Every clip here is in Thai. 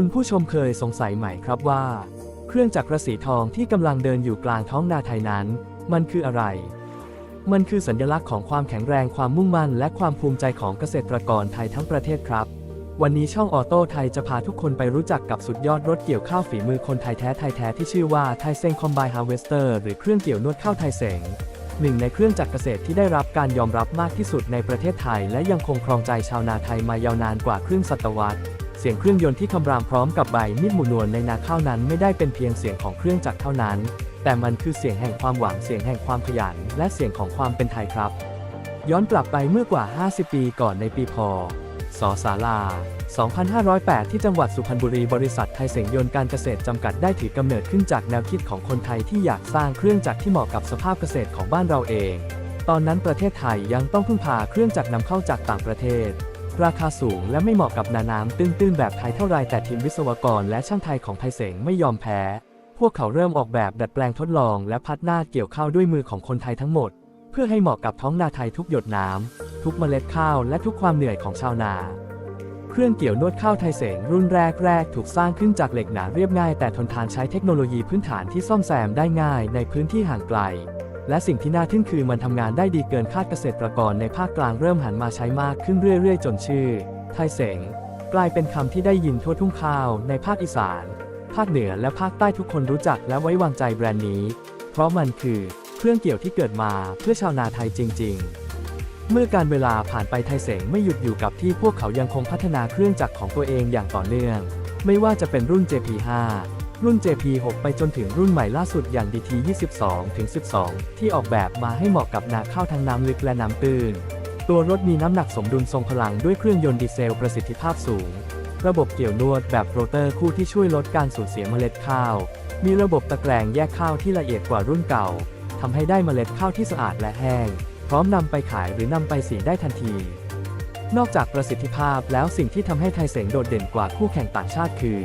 คุณผู้ชมเคยสงสัยไหมครับว่า เครื่องจักรสีทองที่กำลังเดินอยู่กลางท้องนาไทยนั้น มันคืออะไร มันคือสัญลักษณ์ของความแข็งแรงความมุ่งมั่น และความภูมิใจของเกษตรกรไทยทั้งประเทศครับ วันนี้ช่องออโต้ไทยจะพาทุกคนไปรู้จักกับสุดยอดรถเกี่ยวข้าวฝีมือคนไทยแท้ไทยแท้ที่ชื่อว่าไทเซงคอมไบฮาร์เวสเตอร์หรือเครื่องเกี่ยวนวดข้าวไทเสงหนึ่งในเครื่องจักรเกษตรที่ได้รับการยอมรับมากที่สุดในประเทศไทย และยังคงครองใจชาวนาไทยมายาวนานกว่าครึ่งศตวรรษ เสียงเครื่องยนต์ที่คำรามพร้อมกับใบมีดหมุนวนในนาข้าวนั้นไม่ได้เป็นเพียงเสียงของเครื่องจักรเท่านั้น แต่มันคือเสียงแห่งความหวังเสียงแห่งความขยัน และเสียงของความเป็นไทยครับ ย้อนกลับไปเมื่อกว่า 50 ปีก่อนในปีพศศาลา 2508 ที่จังหวัดสุพรรณบุรีบริษัทไทยเสียงยนต์การเกษตรจำกัดได้ถือกำเนิดขึ้นจากแนวคิดของคนไทยที่อยากสร้างเครื่องจักรที่เหมาะกับสภาพเกษตรของบ้านเราเอง ตอนนั้นประเทศไทยยังต้องพึ่งพาเครื่องจักรนำเข้าจากต่างประเทศ ราคาสูงและไม่เหมาะกับนาน้ำตื้นๆแบบไทยเท่าไรแต่ทีมวิศวกรและช่างไทยของไทยเสงไม่ยอมแพ้ พวกเขาเริ่มออกแบบดัดแปลงทดลองและพัฒนาเกี่ยวข้าวด้วยมือของคนไทยทั้งหมด เพื่อให้เหมาะกับท้องนาไทยทุกหยดน้ำทุกเมล็ดข้าวและทุกความเหนื่อยของชาวนาเครื่องเกี่ยวนวดข้าวไทยเสงรุ่นแรกๆถูกสร้างขึ้นจากเหล็กหนาเรียบง่าย แต่ทนทานใช้เทคโนโลยีพื้นฐานที่ซ่อมแซมได้ง่ายในพื้นที่ห่างไกล และสิ่งที่น่าทึ่งคือมันทำงานได้ดีเกินคาดเกษตรกรในภาคกลางเริ่มหันมาใช้มากขึ้นเรื่อยๆ จนชื่อ ไทเสงกลายเป็นคำที่ได้ยินทั่วทุ่งข้าวในภาคอีสาน ภาคเหนือและภาคใต้ทุกคนรู้จักและไว้วางใจแบรนด์นี้ เพราะมันคือเครื่องเกี่ยวที่เกิดมาเพื่อชาวนาไทยจริง ๆ เมื่อการเวลาผ่านไปไทยเสงไม่หยุดอยู่กับที่พวกเขายังคงพัฒนาเครื่องจักรของตัวเองอย่างต่อเนื่อง ไม่ว่าจะเป็นรุ่น JP5 รุ่น JP6 ไปจนถึงรุ่นใหม่ล่าสุดอย่าง DT 22 ถึง 12 ที่ออกแบบมาให้เหมาะกับนาข้าวทั้งน้ำลึกและน้ำตื้น ตัวรถมีน้ำหนักสมดุลทรงพลังด้วยเครื่องยนต์ดีเซลประสิทธิภาพสูง ระบบเกี่ยวนวดแบบโรเตอร์คู่ที่ช่วยลดการสูญเสียเมล็ดข้าว มีระบบตะแกรงแยกข้าวที่ละเอียดกว่ารุ่นเก่าทำให้ได้เมล็ดข้าวที่สะอาดและแห้ง พร้อมนำไปขายหรือนำไปสีได้ทันที นอกจากประสิทธิภาพแล้วสิ่งที่ทำให้ไทยเสงโดดเด่นกว่าคู่แข่งต่างชาติคือ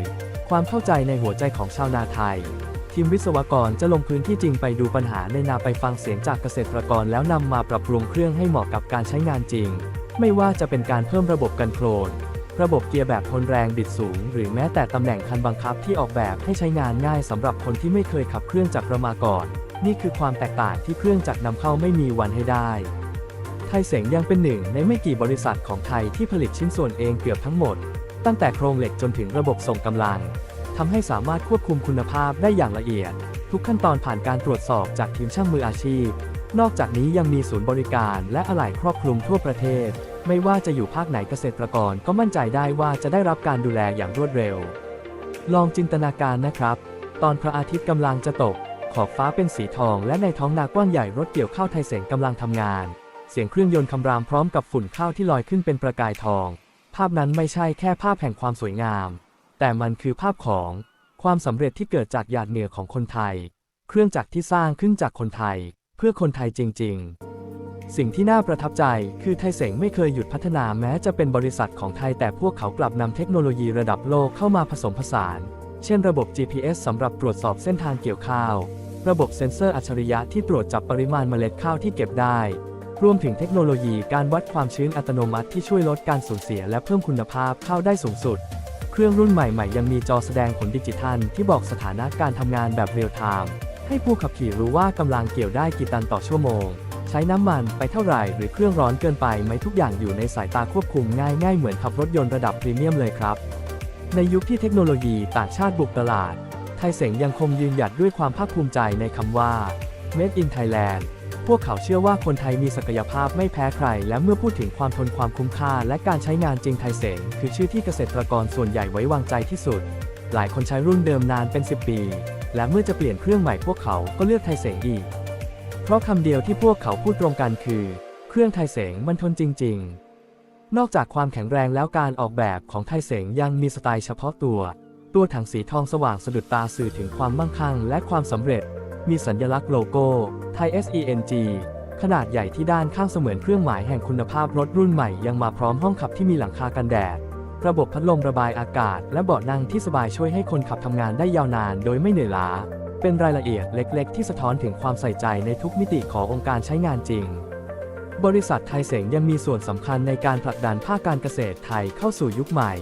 ความเข้าใจในหัวใจของชาวนาไทย ทีมวิศวกรจะลงพื้นที่จริงไปดูปัญหาในนาไปฟังเสียงจากเกษตรกรแล้วนำมาปรับปรุงเครื่องให้เหมาะกับการใช้งานจริง ไม่ว่าจะเป็นการเพิ่มระบบกันโคลนระบบเกียร์แบบทนแรงบิดสูง หรือแม้แต่ตำแหน่งคันบังคับที่ออกแบบให้ใช้งานง่ายสำหรับคนที่ไม่เคยขับเครื่องจักรมาก่อน นี่คือความแตกต่างที่เครื่องจักรนำเข้าไม่มีวันให้ได้ ไทยเสงยังเป็นหนึ่งในไม่กี่บริษัทของไทยที่ผลิตชิ้นส่วนเองเกือบทั้งหมด ตั้งแต่โครงเหล็กจนถึงระบบส่งกำลังทำให้สามารถควบคุมคุณภาพได้อย่างละเอียด ทุกขั้นตอนผ่านการตรวจสอบจากทีมช่างมืออาชีพ นอกจากนี้ยังมีศูนย์บริการและอะไหล่ครอบคลุมทั่วประเทศ ไม่ว่าจะอยู่ภาคไหนเกษตรกรก็มั่นใจได้ว่าจะได้รับการดูแลอย่างรวดเร็ว ลองจินตนาการนะครับ ตอนพระอาทิตย์กำลังจะตก ขอบฟ้าเป็นสีทอง และในท้องนากว้างใหญ่รถเกี่ยวข้าวไทยเสงกำลังทำงาน เสียงเครื่องยนต์คำรามพร้อมกับฝุ่นข้าวที่ลอยขึ้นเป็นประกายทอง ภาพนั้นไม่ใช่แค่ภาพแห่งความสวยงาม แต่มันคือภาพของความสำเร็จที่เกิดจากหยาดเหงื่อของคนไทย เครื่องจักรที่สร้างขึ้นจากคนไทย เพื่อคนไทยจริง ๆ สิ่งที่น่าประทับใจคือไทยเสงไม่เคยหยุดพัฒนาแม้จะเป็นบริษัทของไทยแต่พวกเขากลับนำเทคโนโลยีระดับโลกเข้ามาผสมผสาน เช่นระบบ GPS สำหรับตรวจสอบเส้นทางเกี่ยวข้าว ระบบเซ็นเซอร์อัจฉริยะที่ตรวจจับปริมาณเมล็ดข้าวที่เก็บได้ รวมถึงเทคโนโลยีการวัดความชื้นอัตโนมัติที่ช่วยลดการสูญเสียและเพิ่มคุณภาพข้าวได้สูงสุด เครื่องรุ่นใหม่ๆ ยังมีจอแสดงผลดิจิทัลที่บอกสถานะการทำงานแบบเรียลไทม์ให้ผู้ขับขี่รู้ว่ากำลังเกี่ยวได้กี่ตันต่อชั่วโมง ใช้น้ำมันไปเท่าไหร่หรือเครื่องร้อนเกินไปไหมทุกอย่างอยู่ในสายตาควบคุมง่ายๆเหมือนขับรถยนต์ระดับพรีเมียมเลยครับ ในยุคที่เทคโนโลยีต่างชาติบุกตลาด ไทยเสงยังคงยืนหยัดด้วยความภาคภูมิใจในคำว่า Made in Thailand พวกเขาเชื่อว่าคนไทยมีศักยภาพไม่แพ้ใคร และเมื่อพูดถึงความทนความคุ้มค่า และการใช้งานจริงไทยเสงคือชื่อที่เกษตรกรส่วนใหญ่ไว้วางใจที่สุด หลายคนใช้รุ่นเดิมนานเป็น 10 ปี และเมื่อจะเปลี่ยนเครื่องใหม่พวกเขาก็เลือกไทยเสงอีก เพราะคำเดียวที่พวกเขาพูดตรงกันคือ เครื่องไทยเสงมันทนจริง ๆ นอกจากความแข็งแรงแล้วการออกแบบของไทยเสงยังมีสไตล์เฉพาะตัว ตัวถังสีทองสว่างสะดุดตาสื่อถึงความมั่งคั่ง และความสำเร็จ มีสัญลักษณ์โลโก้ไทย SENG ขนาดใหญ่ที่ด้านข้างเสมือนเครื่องหมายแห่งคุณภาพรถรุ่นใหม่ยังมาพร้อมห้องขับที่มีหลังคากันแดด ระบบพัดลมระบายอากาศ และเบาะนั่งที่สบายช่วยให้คนขับทำงานได้ยาวนานโดยไม่เหนื่อยล้า เป็นรายละเอียดเล็กๆ ที่สะท้อนถึงความใส่ใจในทุกมิติขององค์การใช้งานจริง บริษัทไทยเสงยังมีส่วนสำคัญในการผลักดันภาคการเกษตรไทยเข้าสู่ยุคใหม่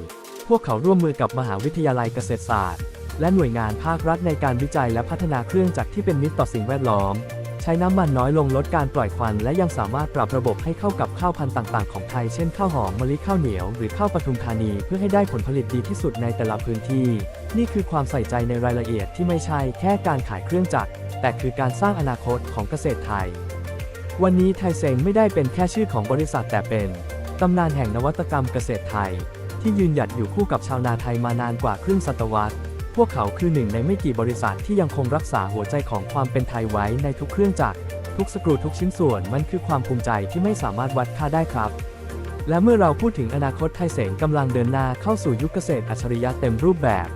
พวกเขาร่วมมือกับมหาวิทยาลัยเกษตรศาสตร์ และหน่วยงานภาครัฐในการวิจัยและพัฒนาเครื่องจักรที่เป็นมิตรต่อสิ่งแวดล้อม ใช้น้ำมันน้อยลงลดการปล่อยควัน และยังสามารถปรับระบบให้เข้ากับข้าวพันธุ์ต่าง ๆ ของไทย เช่นข้าวหอมมะลิข้าวเหนียว หรือข้าวปทุมธานีเพื่อให้ได้ผลผลิตดีที่สุดในแต่ละพื้นที่ นี่คือความใส่ใจในรายละเอียดที่ไม่ใช่แค่การขายเครื่องจักรแต่คือการสร้างอนาคตของเกษตรไทย วันนี้ไทยเซงไม่ได้เป็นแค่ชื่อของบริษัทแต่เป็นตำนานแห่งนวัตกรรมเกษตรไทย ที่ยืนหยัดอยู่คู่กับชาวนาไทยมานานกว่าครึ่งศตวรรษ พวกเขาคือหนึ่งในไม่กี่บริษัทที่ยังคงรักษาหัวใจของความเป็นไทยไว้ในทุกเครื่องจักร ทุกสกรูทุกชิ้นส่วนมันคือความภูมิใจที่ไม่สามารถวัดค่าได้ครับ และเมื่อเราพูดถึงอนาคตไทยเสงกำลังเดินหน้าเข้าสู่ยุคเกษตรอัจฉริยะเต็มรูปแบบ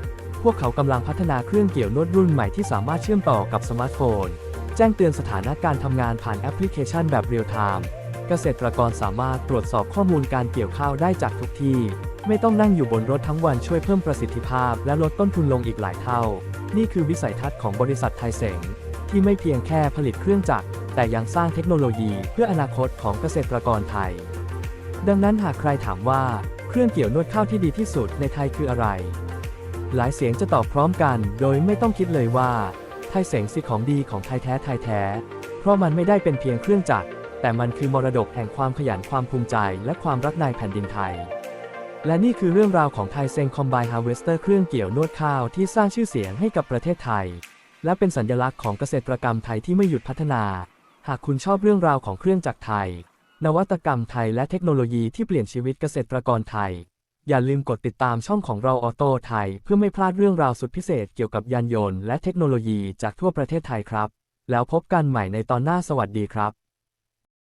พวกเขากำลังพัฒนาเครื่องเกี่ยวนวดรุ่นใหม่ที่สามารถเชื่อมต่อกับสมาร์ทโฟน แจ้งเตือนสถานะการทำงานผ่านแอปพลิเคชันแบบเรียลไทม์เกษตรกรสามารถตรวจสอบข้อมูลการเกี่ยวข้าวได้จากทุกที่ ไม่ต้องนั่งอยู่บนรถทั้งวันช่วยเพิ่มประสิทธิภาพ และลดต้นทุนลงอีกหลายเท่า นี่คือวิสัยทัศน์ของบริษัทไทยเสงที่ไม่เพียงแค่ผลิตเครื่องจักร แต่ยังสร้างเทคโนโลยีเพื่ออนาคตของเกษตรกรไทย ดังนั้นหากใครถามว่าเครื่องเกี่ยวนวดข้าวที่ดีที่สุดในไทยคืออะไร หลายเสียงจะตอบพร้อมกัน โดยไม่ต้องคิดเลยว่า ไทยเสงสิของดีของไทยแท้ไทยแท้ เพราะมันไม่ได้เป็นเพียงเครื่องจักร แต่มันคือมรดกแห่งความขยันความภูมิใจ และความรักในแผ่นดินไทย และนี่คือเรื่องราวของไทยเซงคอมไบฮาร์เวสเตอร์เครื่องเกี่ยวนวดข้าวที่สร้างชื่อเสียงให้กับประเทศไทย และเป็นสัญลักษณ์ของเกษตรกรรมไทยที่ไม่หยุดพัฒนา หากคุณชอบเรื่องราวของเครื่องจักรไทย นวัตกรรมไทยและเทคโนโลยีที่เปลี่ยนชีวิตเกษตรกรไทย อย่าลืมกดติดตามช่องของเราออโต้ไทย เพื่อไม่พลาดเรื่องราวสุดพิเศษเกี่ยวกับยานยนต์และเทคโนโลยีจากทั่วประเทศไทยครับ แล้วพบกันใหม่ในตอนหน้าสวัสดีครับ